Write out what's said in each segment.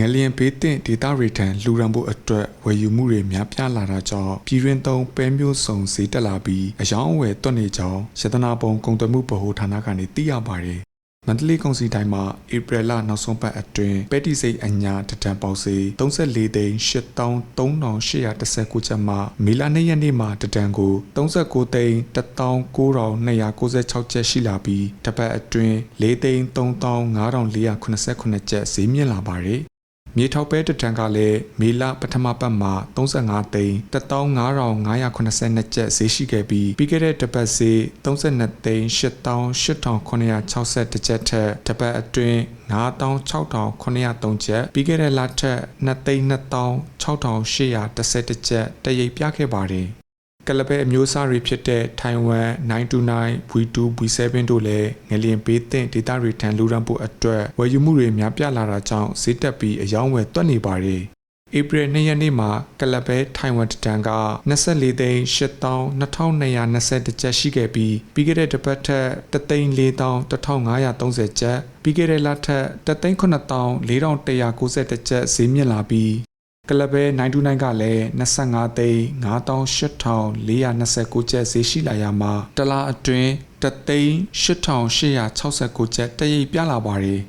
ငလျင်ဘေးတင့်ဒေတာရီထံလူရန်ဖို့အတွက်ဝယ်ယူမှုတွေများပြားလာတာကြောင့်ပြည်တွင်းသုံးပဲမျိုးစုံဈေးတက်လာပြီးအယောင်းအဝယ်တွက်နေကြောင်းရတနာပုံကုန်သွယ်မှုဗဟိုဌာနကနေသိရပါတယ်။မန္တလေးကုန်စည်တိုင်းမှာဧပြီလနောက်ဆုံးပတ်အတွင်းပဲတီစိတ်အညာတတန်ပေါက်စီ34သိန်း83,819ကျပ်မှမေလ2ရက်နေ့မှာတတန်ကို39သိန်း19,296ကျပ်ရှိလာပြီးတစ်ပတ်အတွင်း4သိန်း35,489ကျပ်ဈေးမြင့်လာပါတယ်။ မြေထောက်ပဲတစ်တန်ကလည်းမေလပထမပတ်မှာ35သိန်း15582ကျပ်ဈေးရှိခဲ့ပြီးပြီးခဲ့တဲ့တစ်ပတ်ဈေး32သိန်း88,960ကျပ်ထက်တစ်ပတ်အတွင်း96,903ကျပ်ပြီးခဲ့တဲ့လထက်2သိန်း26,610ကျပ်တရိပ်ပြခဲ့ပါတယ် ကလပဲအမျိုးအစားတွေဖြစ်တဲ့ထိုင်ဝမ်929 V2 V7 တို့လည်းငလျင်ပေးတဲ့ဒေတာတွေထံလူရန်ဖို့အတွက်ဝယ်ယူမှုတွေများပြားလာတာကြောင့်ဈေးတက်ပြီးအယောင်းဝယ်တွက်နေပါတယ်ဧပြီ2ရက်နေ့မှာကလပဲထိုင်ဝမ်တန်က24သိန်း8220ကျပ်ရှိခဲ့ပြီးပြီးခဲ့တဲ့တစ်ပတ်ထက်3သိန်း4130ကျပ်ပြီးခဲ့တဲ့လထက်3သိန်း9490ကျပ်ဈေးမြင့်လာပြီး ကလပဲ929ကလည်း25သိန်း98,429ကျပ်ဈေးရှိလာရမှာတစ်လအတွင်း3သိန်း88,869ကျပ်တရိပ်ပြလာပါတယ်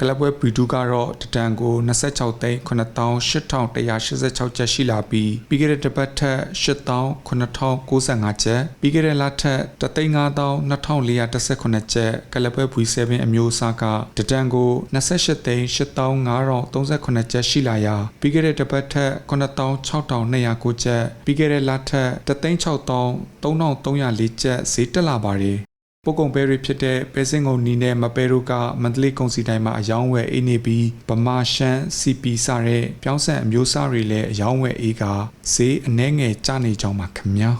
ကလပွဲပီတူကတော့တတန်ကို26သိန်း98,186ကျပ်ရှိလာပြီးပြီးခဲ့တဲ့တစ်ပတ်ထက်8,995ကျပ်ပြီးခဲ့တဲ့လထက်3,52,419ကျပ်ကလပွဲ V7 အမျိုးအစားကတတန်ကို28သိန်း8,539ကျပ်ရှိလာရာပြီးခဲ့တဲ့တစ်ပတ်ထက်9,6,209ကျပ်ပြီးခဲ့တဲ့လထက်3,6,3,304ကျပ်ဈေးတက်လာပါတယ် ပုတ်ကုံပဲတွေဖြစ်တဲ့ပဲစင်ကုန်နီနဲ့မပဲတို့ကမန္တလေးကုန်စီတိုင်းမှာအယောင်းဝယ်အိနေပြီးဗမာရှမ်း CP စတဲ့ပြောင်းဆက်အမျိုးအစားတွေလည်းအယောင်းဝယ်အေးကဈေးအနှဲငယ်ကျနေကြောင်းပါခင်ဗျာ